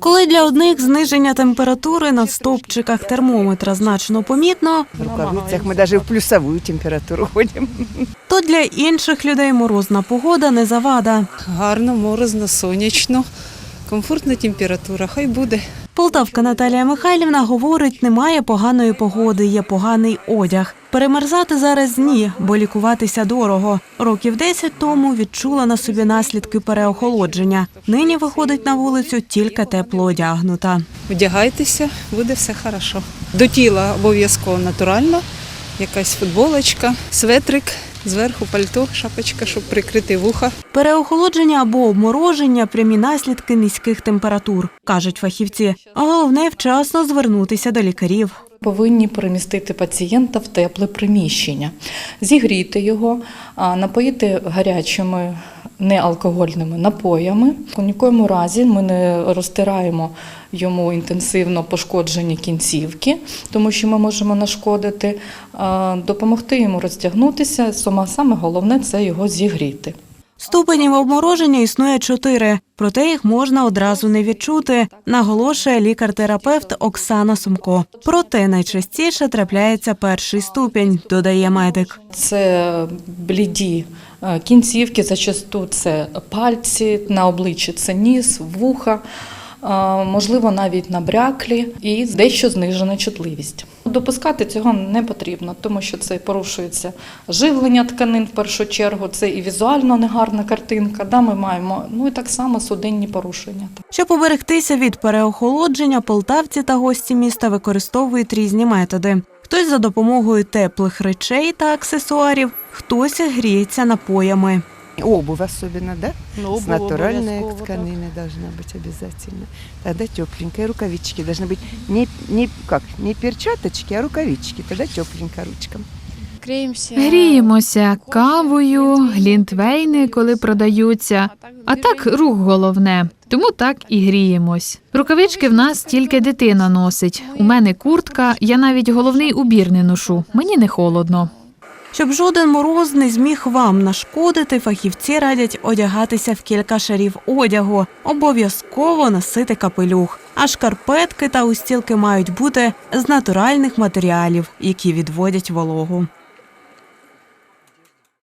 Коли для одних зниження температури на стовпчиках термометра значно помітно, В рукавицях ми навіть в плюсову температуру ходимо. то для інших людей морозна погода не завада. Гарно, морозно, сонячно, комфортна температура, хай буде. Полтавка Наталія Михайлівна говорить, немає поганої погоди, є поганий одяг. Перемерзати зараз ні, бо лікуватися дорого. Років 10 тому відчула на собі наслідки переохолодження. Нині виходить на вулицю тільки тепло одягнута. Вдягайтеся, буде все хорошо. До тіла обов'язково натурально, якась футболочка, светрик, зверху пальто, шапочка, щоб прикрити вуха. Переохолодження або обмороження прямі наслідки низьких температур, кажуть фахівці. А головне вчасно звернутися до лікарів. Повинні перемістити пацієнта в тепле приміщення, зігріти його, напоїти гарячими неалкогольними напоями. У нікому разі ми не розтираємо йому інтенсивно пошкоджені кінцівки, тому що ми можемо нашкодити, допомогти йому розтягнутися. Саме головне це його зігріти. Ступенів обмороження існує чотири, проте їх можна одразу не відчути, наголошує лікар-терапевт Оксана Сумко. Проте найчастіше трапляється перший ступінь, додає медик. Це бліді е, кінцівки, зачасту це пальці, на обличчі це ніс, вуха, можливо, навіть набряклі і дещо знижена чутливість. Допускати цього не потрібно, тому що це порушується живлення тканин в першу чергу, це і візуально негарна картинка. Да, ми маємо, ну і так само судинні порушення. Щоб поберегтися від переохолодження, полтавці та гості міста використовують різні методи. Хтось за допомогою теплих речей та аксесуарів, хтось гріється напоями. Обувь особенно, да? Ну, С натуральной тканины должна быть обязательно. Тогда тепленькая. Рукавички должны быть не, не, как, не перчаточки, а рукавички. Тогда тепленько ручкам. Гріємося. Гріємося кавою, глінтвейни, коли продаються. А так рух головне. Тому так і гріємось. Рукавички в нас тільки дитина носить. У мене куртка, я навіть головний убір не ношу. Мені не холодно. Щоб жоден мороз не зміг вам нашкодити, фахівці радять одягатися в кілька шарів одягу, обов'язково носити капелюх. А шкарпетки та устілки мають бути з натуральних матеріалів, які відводять вологу.